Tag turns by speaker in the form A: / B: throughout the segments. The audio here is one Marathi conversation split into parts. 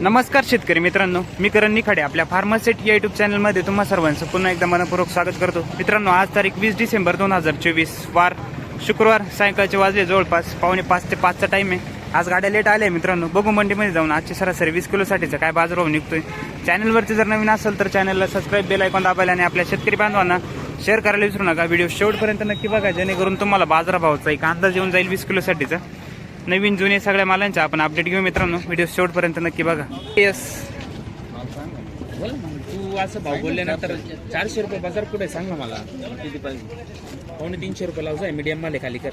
A: नमस्कार शेतकरी मित्रांनो मी करण निखाडे आपल्या फार्मासेट या युट्यूब चॅनलमध्ये तुम्हा सर्वांचं पुन्हा एकदा मनपूर्वक स्वागत करतो. मित्रांनो आज तारीख वीस डिसेंबर दोन हजार चोवीस वार शुक्रवार सायंकाळचे वाजले जवळपास पावणे पाच ते पाचचा टाईम आहे. आज गाड्या लेट आल्या मित्रांनो. बघू मंडीमध्ये जाऊन आजची सरासरी वीस किलोसाठीचा काय बाजारभाव निघतोय. चॅनलवरती जर नवीन असेल तर चॅनलला सबस्क्राईब बेल ऐकून दाबायला आणि आपल्या शेतकरी बांधवांना शेअर करायला विसरू नका. व्हिडिओ शेवटपर्यंत नक्की बघा जेणेकरून तुम्हाला बाजारभावाचा एक अंदाज येऊन जाईल वीस किलोसाठीचा नवीन जुने सगळ्या मालांचा आपण अपडेट घेऊ मित्रांनो. व्हिडिओ शेवटपर्यंत नक्की बघा. येस
B: तू असं भाव बोलल्यानंतर चारशे रुपये बाजार कुठे सांग ना मला. किती पाहिजे? पावणे तीनशे रुपये लावू जाय मीडियम माले खाली कर.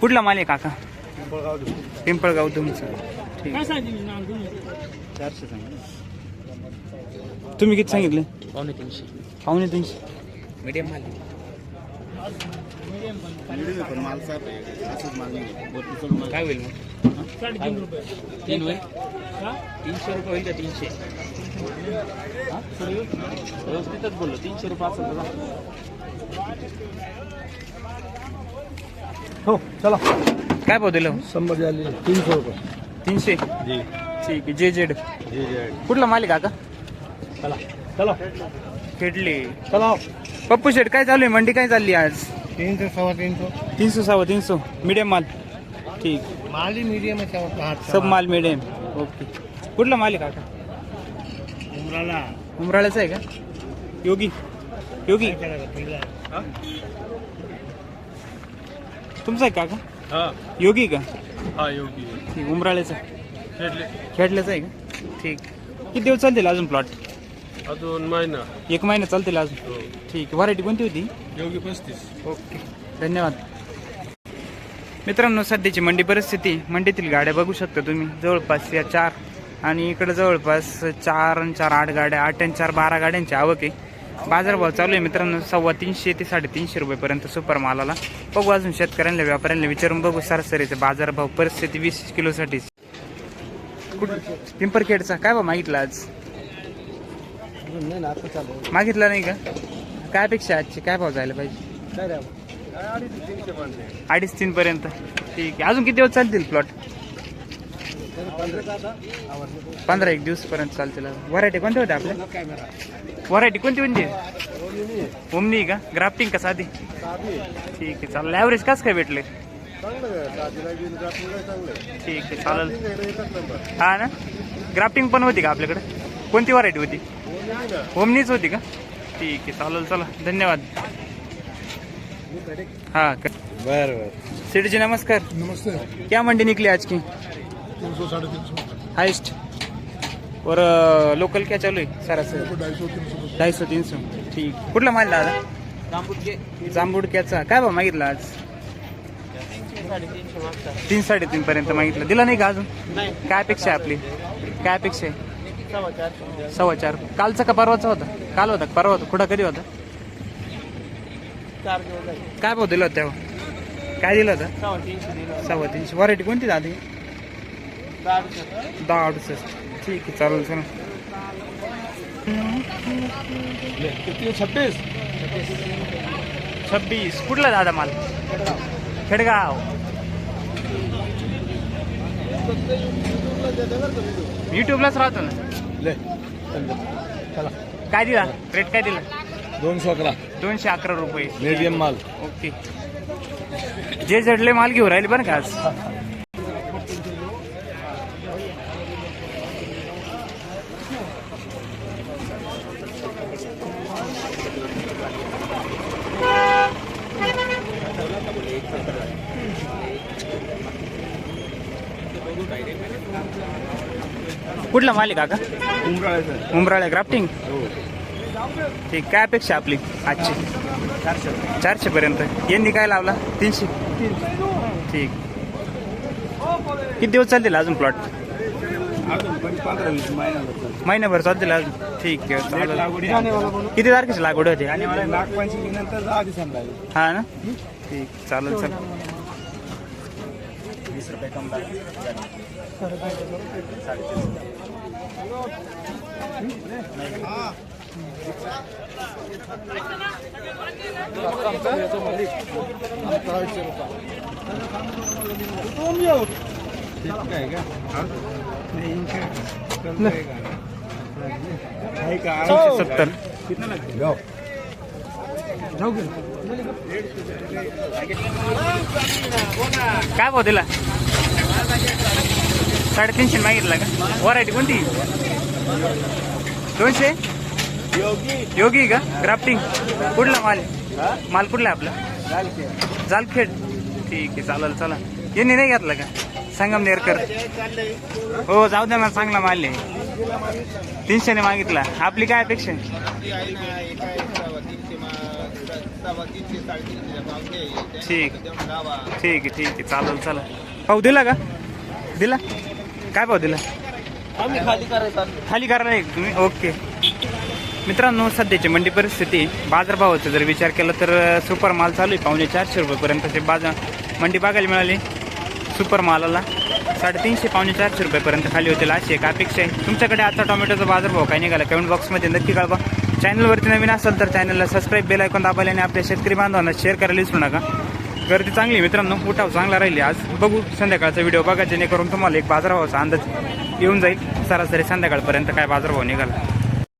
A: कुठला माल आहे काका? पिंपळगाव तुमचं. ठीक.
B: चारशे सांग.
A: तुम्ही किती सांगितले?
B: पावणे तीनशे.
A: पावणे तीनशे.
B: मीडियम माले काय होईल मग? तीन होईल? तीनशे रुपये होईल का तीनशे. हा? व्यवस्थितच बोललो. तीनशे रुपये जा.
C: हो चला.
A: काय भाव दिलं?
C: शंभर झाले तीनशे रुपये.
A: तीनशे?
C: जी.
A: ठीक आहे. जे जेड
C: जी जी.
A: कुठला माल आहे काका?
C: चला. चला.
A: खेडले.
C: चला.
A: पप्पू शेट काय चालू आहे? मंडी काय चालली आज?
C: तीनशे सव्वा तीनशे.
A: तीनशो सव्वा तीनशो. मीडियम माल. ठीक.
C: माली मीडियम आहे
A: सब माल. Medium okay. कुठला माल आहे काका?
C: उमराला.
A: उमराळ्याचा आहे का? योगी. योगी. तुमचा आहे काका?
C: हा.
A: योगी का?
C: हा योगी.
A: ठीक उमराळ्याचा
C: खेळले.
A: खेडल्याचा आहे का? ठीक. किती दिवस चालतील अजून प्लॉट
C: अजून महिना.
A: एक महिना चालतील अजून?
C: हो.
A: ठीक व्हरायटी कोणती होती?
C: योगी पस्तीस.
A: ओके. धन्यवाद. मित्रांनो सध्याची मंडी परिस्थिती मंडीतील गाड्या बघू शकता तुम्ही. जवळपास या चार आणि इकडे जवळपास चार आणि चार आठ गाड्या आठ आणि चार बारा गाड्यांची आवक आहे. बाजारभाव चालू आहे मित्रांनो सव्वा तीनशे ते साडेतीनशे रुपयेपर्यंत सुपर मालाला. बघू अजून शेतकऱ्यांना व्यापाऱ्यांना विचारून बघू सरासरीचे बाजारभाव परिस्थिती वीस किलोसाठी. कुठं पिंपरखेडचा. काय भाव मागितला आज?
C: नाही ना आता चालू
A: मागितला नाही का? काय अपेक्षा आहे आजची? काय भाव जायला पाहिजे?
C: काय रे? अडीच तीनशे पडले
A: अडीच तीन पर्यंत. ठीक आहे. अजून किती दिवस चालतील प्लॉट पंधरा एक दिवस पर्यंत चालतील व्हरायटी कोणत्या होत्या आपल्या
C: कॅमेरा
A: व्हरायटी कोणती कोणती ओमनी का? ग्राफ्टिंग का साधी? ठीक आहे चालेल. ॲव्हरेज कस काय भेटले? ठीक आहे चालेल. हा ना? ग्राफ्टिंग पण होती का आपल्याकडे? कोणती व्हरायटी होती? ओमनीच होती का? ठीक आहे चालेल चला. धन्यवाद. हा क-
C: बर बर.
A: सेठ जी नमस्कार.
C: नमस्ते.
A: क्या मंडी निकली आज की?
C: तीन सौ साढ़े तीन सौ
A: हाइस्ट और लोकल क्या चालू आहे? सरासरी?
C: ढाई सौ तीन सौ
A: ढाई सौ तीन सौ ठीक. कुठला माल दादा? जांबुडक्याचा काय भाव मागितला आज? तीन साडेतीन पर्यंत मागितलं. दिला नाही का अजून? काय अपेक्षा आहे आपली? काय अपेक्षा आहे? सव्वा चार. कालचा का परवाचा होता? काल होता का? परवा होता. कुठं? कधी होता? काय भाव दिला होता तेव्हा? काय दिलं होतं? सव्वा तीनशे. व्हरायटी कोणती दादी? दहा अडुसष्ट ठीक आहे चालेल चला.
C: किती छब्बीस.
A: छब्बीस. कुठला दादा माल? खेडगाव. युट्यूबलाच राहतो ना.
C: चला.
A: काय दिला? रेट काय दिला?
C: दोनशे अकरा.
A: दोनशे अकरा रुपये.
C: मीडियम माल.
A: ओके. जे जडले माल घेऊन राहिले बरं का आज. कुठला माल आहे काका?
C: उमराळ्याचं.
A: उमराळे ग्राफ्टिंग ठीक काय अपेक्षा आपली आजची?
C: चारशे
A: चारशे पर्यंत. यांनी काय लावला? तीनशे? ठीक. किती दिवस चालतील अजून प्लॉट महिनाभर चालतील अजून. ठीक आहे चालेल. किती तारखेची लागवड होते? हा ना? ठीक चालेल चल
C: वीस रुपये कम काय का नाही ऐंशी कमी आहे का? आहे का
A: तीनशे सत्तर
C: किती लागते
A: काय भाव दिला साडेतीनशे मागितला का? व्हरायटी कोणती? दोनशे? योगी का? ग्राफ्टिंग कुठला माल? माल कुठला आपला? जालखेड. ठीक आहे चालेल चला. यांनी नाही घेतला का? संगमनेरकर हो जाऊ द्या ना चांगला माल आहे. तीनशेने मागितला. आपली काय अपेक्षा ठीक. ठीक आहे ठीक आहे. चालेल चला. पाहू दिला का? दिला? काय भाऊ दिला?
C: खाली करायचं
A: खाली करायला आहे तुम्ही ओके. मित्रांनो सध्याची मंडी परिस्थिती बाजारभावाचा जर विचार केला तर सुपर माल चालू आहे. पावणे चारशे रुपयेपर्यंतचे बाजार मंडी बघायला मिळाली. सुपर मालाला साडेतीनशे पावणे चारशे रुपयेपर्यंत खाली होतील अशी एक अपेक्षा आहे. तुमच्याकडे आता टोमॅटोचा बाजारभाव काय निघाला? कमेंट बॉक्समध्ये नक्की कळवा. चॅनलवरती नवीन असेल तर चॅनलला सबस्क्राईब बेल ऐकून दाबायला आणि आपल्या शेतकरी बांधवांना शेअर करायला विसरू नका. गर्दी चांगली आहे मित्रांनो. उठाव चांगला राहिली आज. बघू संध्याकाळचा व्हिडिओ बघा जेणेकरून तुम्हाला एक बाजारभावाचा अंदाज येऊन जाईल. सरासरी संध्याकाळपर्यंत काय बाजारभाव निघाला.